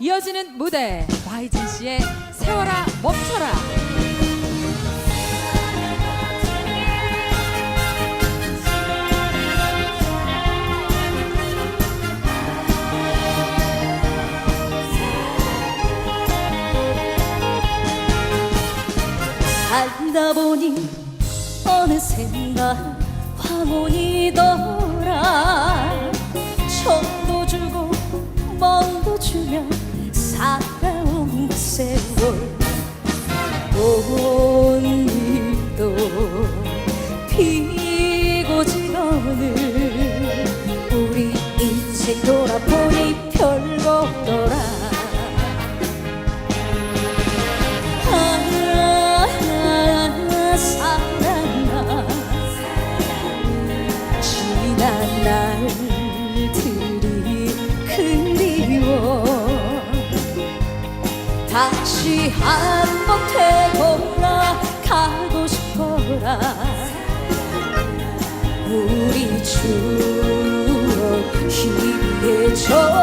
이어지는 무대 YG 씨의 세월아 멈춰라. 살다 보니 어느샌가 돌아 정도 주고 먼도 주며 살아온 세월 온 일도 다시 한번 되돌아 가고 싶어라. 우리 추억 희미해져도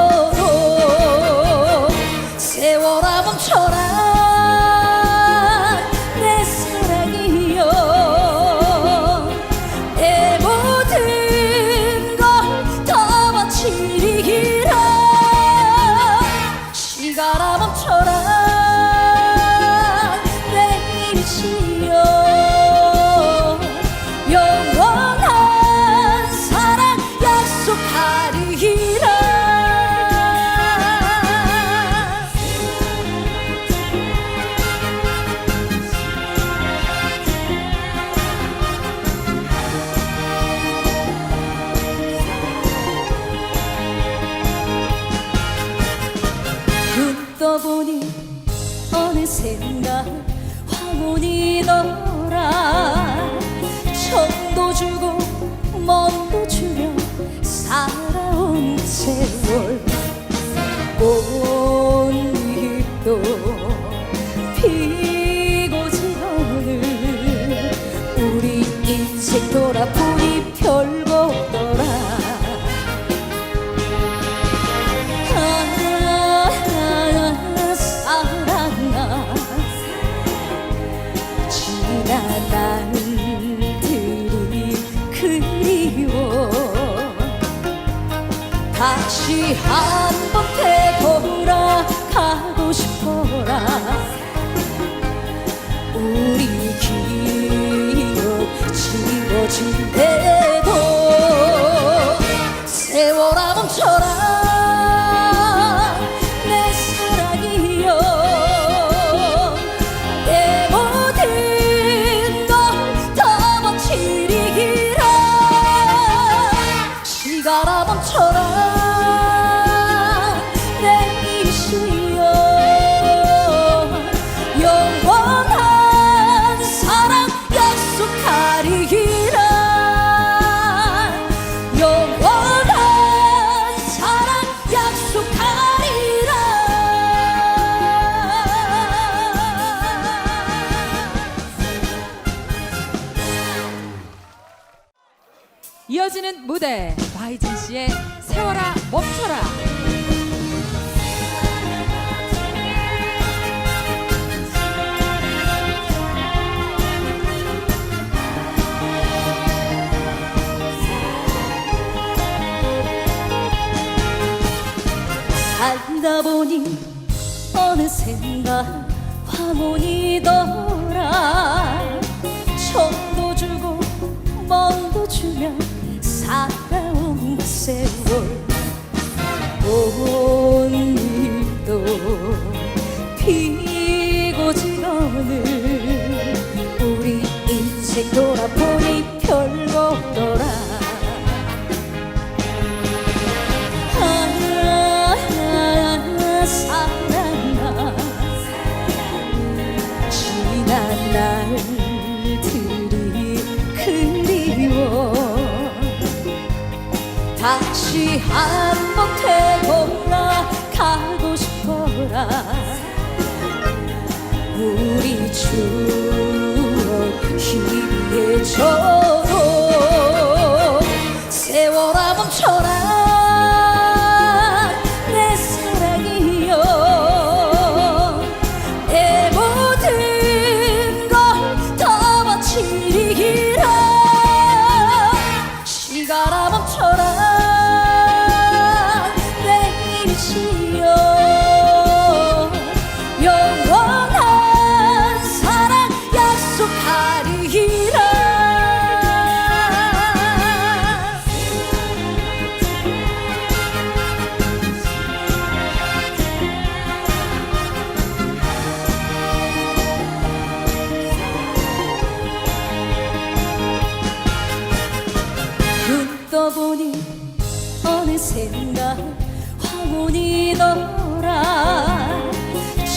눈 떠보니 어느샌가 황혼이 돌아 정도 주고 먼도 주며 살아온 세월 온 일도 피고 지거늘 우리 인생 돌아보 다시 한번 되돌아가고 싶어라. 우리 기억 지워진대 돌아 정도 주고 먼도 주며 살아온 세월 온 일도 피고 지거늘 우리 인생 돌아보 다시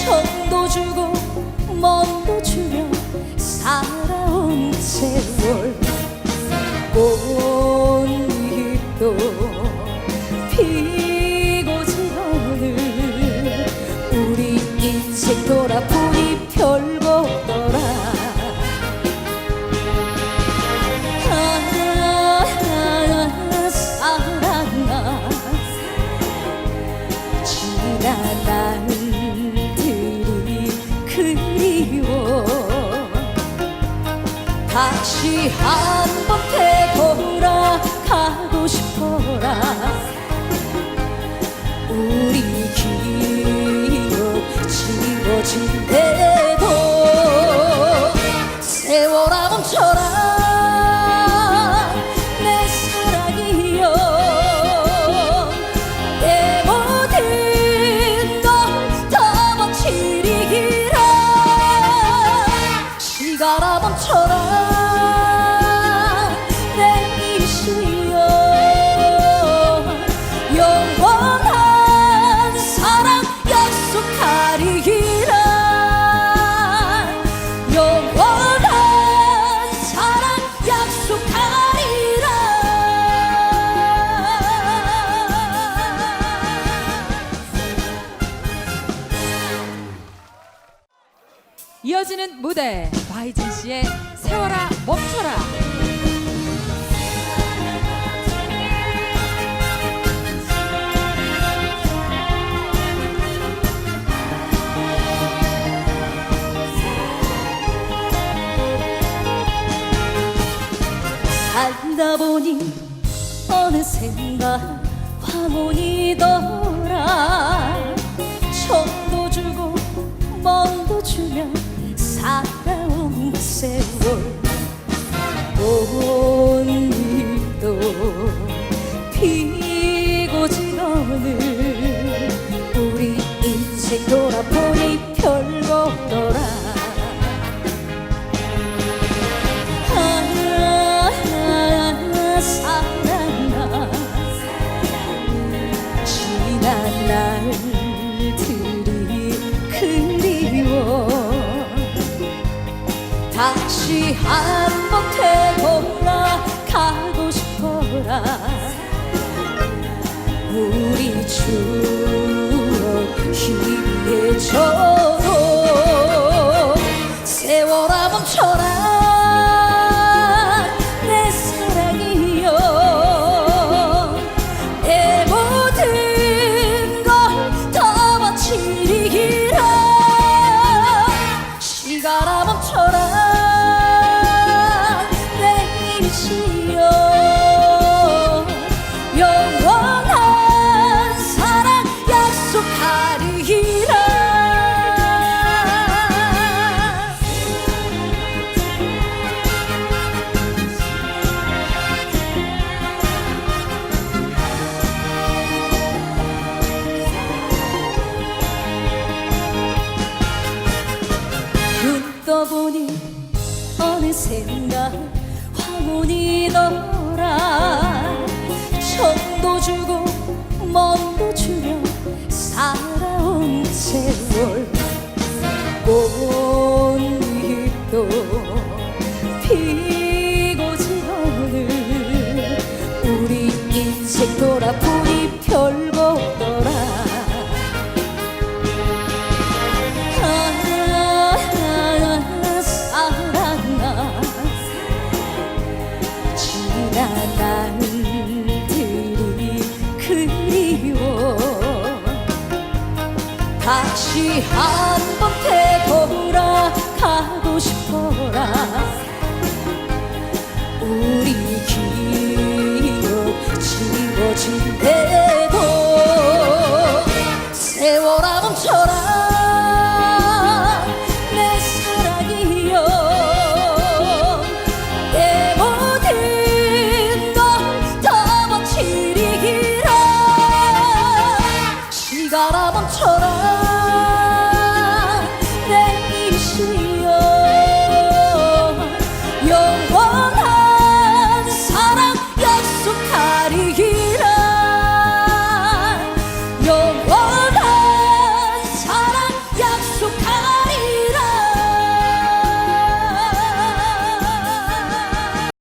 痛都值 같이 한번 되돌아 가고 싶어라. 우리 기억 지워진대 무대 바이진 씨의 세워라 멈춰라. 살아온 세월 오늘도 피고 지어는 우리 인생 돌아보 다시 한번 태어나 가고 싶어라. 우리 주 다시 한번 되돌아 가고 싶어라. 우리 기억 지워진대